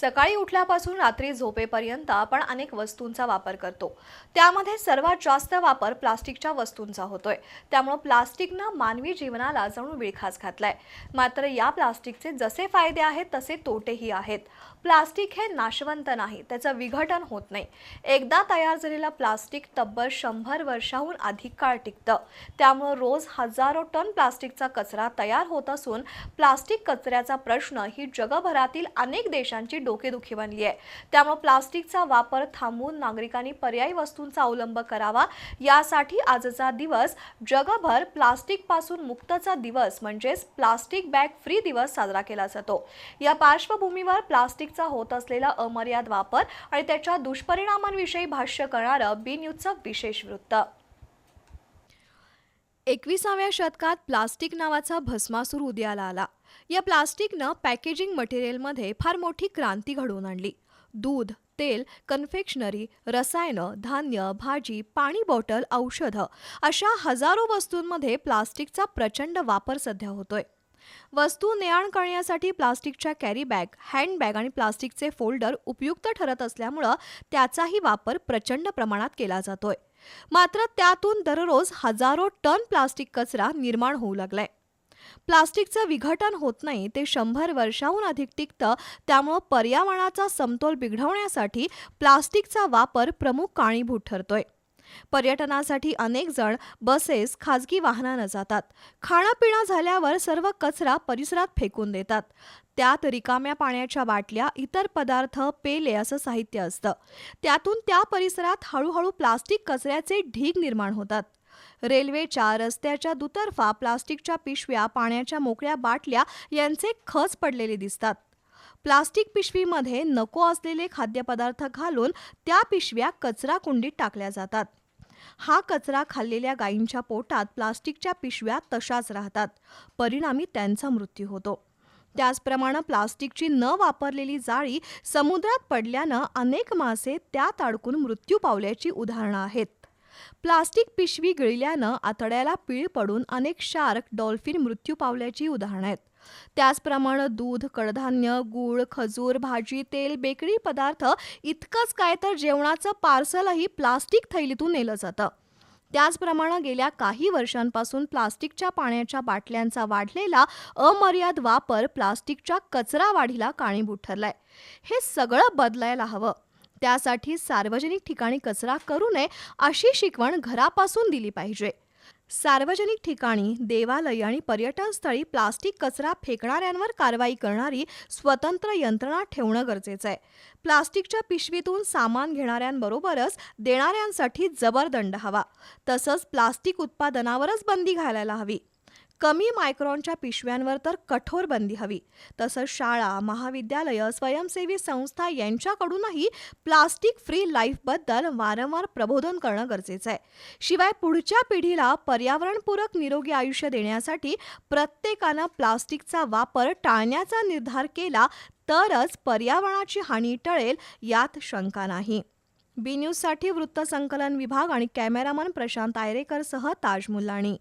सकाळी उठल्यापासून रात्री झोपेपर्यंत आपण अनेक वस्तूंचा वापर करतो. त्यामध्ये सर्वात जास्त वापर प्लास्टिकच्या वस्तूंचा होतोय. त्यामुळं प्लास्टिकनं मानवी जीवनाला जणू विळखास घातलाय. मात्र या प्लास्टिकचे जसे फायदे आहेत तसे तोटेही आहेत. प्लास्टिक हे नाशवंत नाही त्याचं विघटन होत नाही. एकदा तयार झालेलं प्लास्टिक तब्बल शंभर वर्षाहून अधिक काळ टिकतं. त्यामुळं रोज हजारो टन प्लास्टिकचा कचरा तयार होत असून प्लास्टिक कचऱ्याचा प्रश्न ही जगभरातील अनेक देशांची डोकेदुखी बनली आहे. त्यामुळे प्लास्टिकचा वापर थांबवून नागरिकांनी पर्यायी वस्तूंचा अवलंब करावा. यासाठी आजचा दिवस जगभर प्लास्टिकपासून मुक्तचा दिवस म्हणजेच प्लास्टिक बॅग फ्री दिवस साजरा केला जातो. या पार्श्वभूमीवर प्लास्टिकचा होत असलेला अमर्याद वापर आणि त्याच्या दुष्परिणामांविषयी भाष्य करणारं बी न्यूजचं विशेष वृत्त. एकविसाव्या शतकात प्लास्टिक नावाचा भस्मासूर उदयाला आला. या प्लास्टिकनं पॅकेजिंग मटेरियलमध्ये फार मोठी क्रांती घडवून आणली. दूध तेल कन्फेक्शनरी रसायनं धान्य भाजी पाणी बॉटल औषधं अशा हजारो वस्तूंमध्ये प्लास्टिकचा प्रचंड वापर सध्या होतोय. वस्तू ने-आण करण्यासाठी प्लास्टिकच्या कॅरी बॅग हँडबॅग आणि प्लास्टिकचे फोल्डर उपयुक्त ठरत असल्यामुळं त्याचाही वापर प्रचंड प्रमाणात केला जातोय. मात्र त्यातून दररोज हजारो टन प्लास्टिक कचरा निर्माण होऊ लागलाय. प्लास्टिकचं विघटन होत नाही ते शंभर वर्षाहून अधिक टिकतं त्यामुळं पर्यावरणाचा समतोल बिघडवण्यासाठी प्लास्टिकचा वापर प्रमुख कारणीभूत ठरतोय. पर्यटनासाठी अनेक जण बसेस खाजगी वाहनानं जातात. खाणंपिणं झाल्यावर सर्व कचरा परिसरात फेकून देतात. त्यात रिकाम्या पाण्याच्या बाटल्या इतर पदार्थ पेले असं साहित्य असतं. त्यातून त्या परिसरात हळूहळू प्लास्टिक कचऱ्याचे ढीग निर्माण होतात. रेल्वेच्या रस्त्याच्या दुतर्फा प्लास्टिकच्या पिशव्या पाण्याच्या मोकळ्या बाटल्या यांचे खच पडलेले दिसतात. प्लास्टिक पिशवीमध्ये नको असलेले खाद्यपदार्थ घालून त्या पिशव्या कचरा कुंडीत टाकल्या जातात. हा कचरा खाल्लेल्या गायींच्या पोटात प्लास्टिकच्या पिशव्या तशाच राहतात. परिणामी त्यांचा मृत्यू होतो. त्याचप्रमाणे प्लास्टिकची न वापरलेली जाळी समुद्रात पडल्यानं अनेक मासे त्यात अडकून मृत्यू पावल्याची उदाहरणं आहेत. प्लास्टिक पिशवी गिळल्यानं आतड्याला पीळ पडून अनेक शार्क डॉल्फिन मृत्यू पावल्याची उदाहरणं आहेत. त्याचप्रमाणे दूध कडधान्य गूळ खजूर भाजी तेल बेकरी पदार्थ इतकंच काय तर जेवणाचं पार्सलही प्लास्टिक थैलीतून नेलं जातं. त्याचप्रमाणे गेल्या काही वर्षांपासून प्लास्टिकच्या पाण्याच्या बाटल्यांचा वाढलेला अमर्याद वापर प्लास्टिकच्या कचरा वाढीला कारणीभूत ठरलाय. हे सगळं बदलायला हवं. त्यासाठी सार्वजनिक ठिकाणी कचरा करू नये अशी शिकवण घरापासून दिली पाहिजे. सार्वजनिक ठिकाणी देवालय आणि पर्यटनस्थळी प्लास्टिक कचरा फेकणाऱ्यांवर कारवाई करणारी स्वतंत्र यंत्रणा ठेवणं गरजेचं आहे. प्लास्टिकच्या पिशवीतून सामान घेणाऱ्यांबरोबरच देणाऱ्यांसाठी जबरदंड हवा. तसंच प्लास्टिक उत्पादनावरच बंदी घालायला हवी. कमी मायक्रॉनच्या पिशव्यांवर तर कठोर बंदी हवी. तसंच शाळा महाविद्यालयं स्वयंसेवी संस्था यांच्याकडूनही प्लास्टिक फ्री लाईफबद्दल वारंवार प्रबोधन करणं गरजेचं आहे. शिवाय पुढच्या पिढीला पर्यावरणपूरक निरोगी आयुष्य देण्यासाठी प्रत्येकानं प्लास्टिकचा वापर टाळण्याचा निर्धार केला तरच पर्यावरणाची हानी टळेल यात शंका नाही. बी न्यूजसाठी वृत्तसंकलन विभाग आणि कॅमेरामन प्रशांत आयरेकरसह ताज मुल्लाणी.